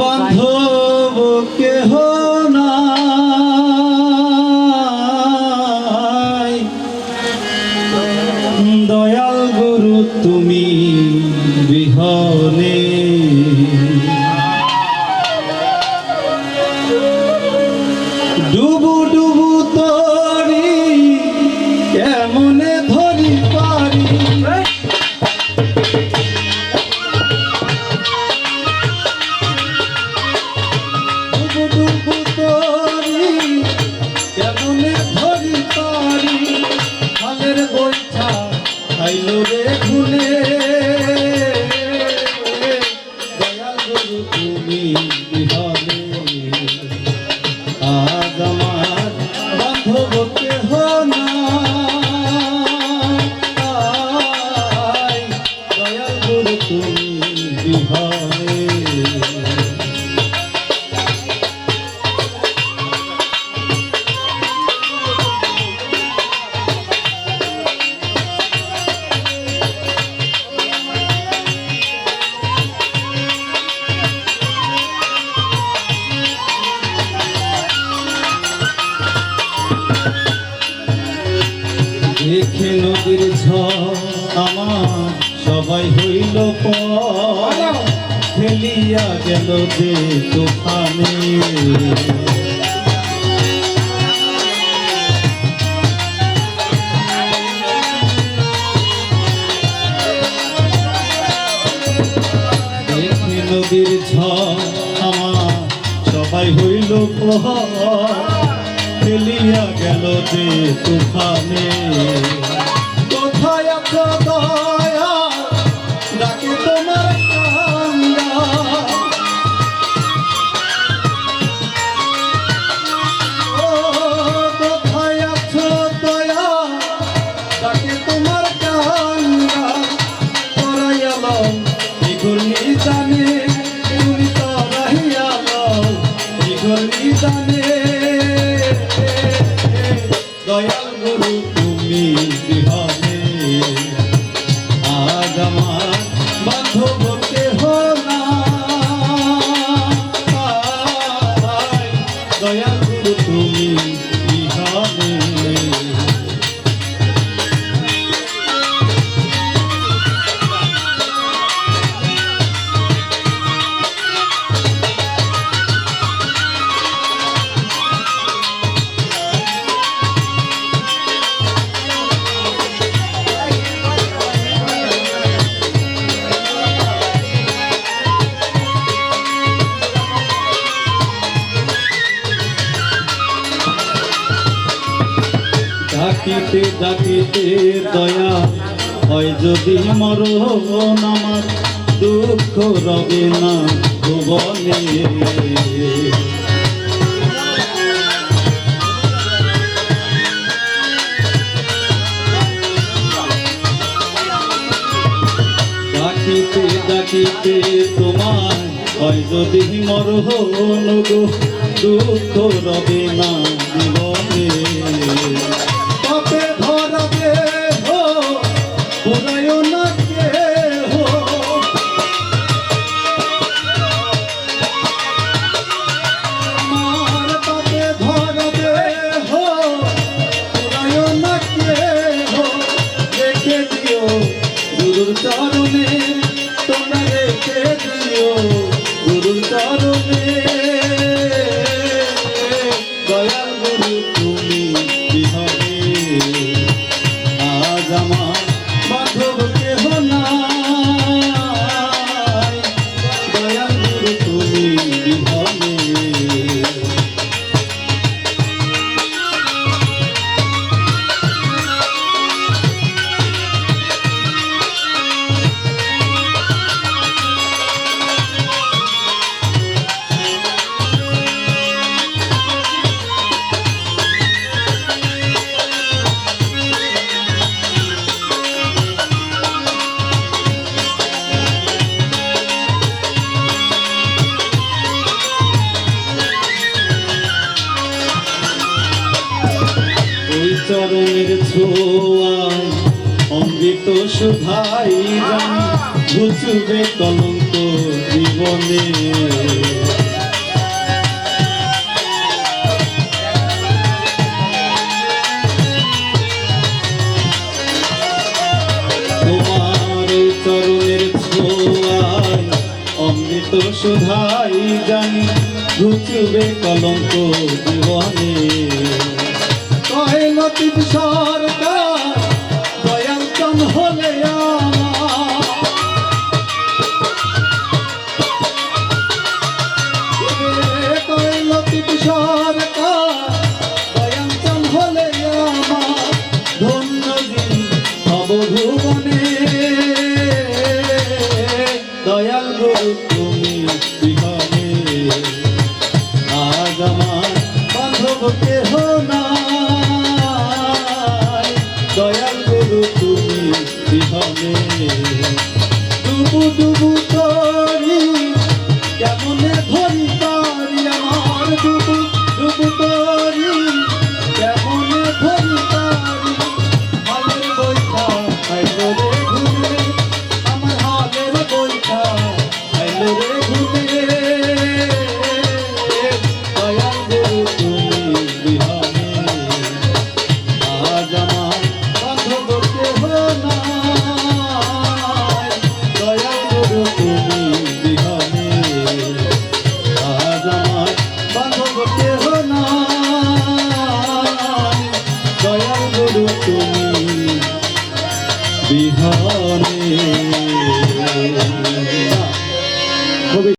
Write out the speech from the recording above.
বান্ধব কেহ নাই। দয়াল গুরু তুমি দেখে নদীর আমার সবাই হইল ফেলিয়া গেল যে তুফানে। নদীর ঝড় আমার সবাই হইল পর ফেলিয়া গেল যে তুফানে। আছো দয়া ডাকে তোমার কোথায় আছো দয়া ডাকে তোমার কাঙ্গা করাইয়ালো ইগুল নিজানে তুমি তো রহিয়ালো ইগুল নিজানে দয়াল ডাকিতে ডাকিতে দয়া। হয় যদি মরণ আমার, দুঃখ রবে না ভুবনে। ডাকিতে ডাকিতে তোমার, হয় যদি মরণ দুঃখ রবে না জীবনে চরণে চরণের ছোঁয়ায় অমৃত সুধাই জানি ঘুচবে কলঙ্ক জীবনে। তোমার চরণের ছোঁয়ায় অমৃত সুধাই জানি ঘুচবে কলঙ্ক জীবনে। লতিফ সরকার দয়ালচন হলে লতিফ সরকার দয়ালচন হলে আমার। ধন্য দয়াল গুরু তুমি আজ আমার বান্ধব কেহ না বিহনে বিহারে।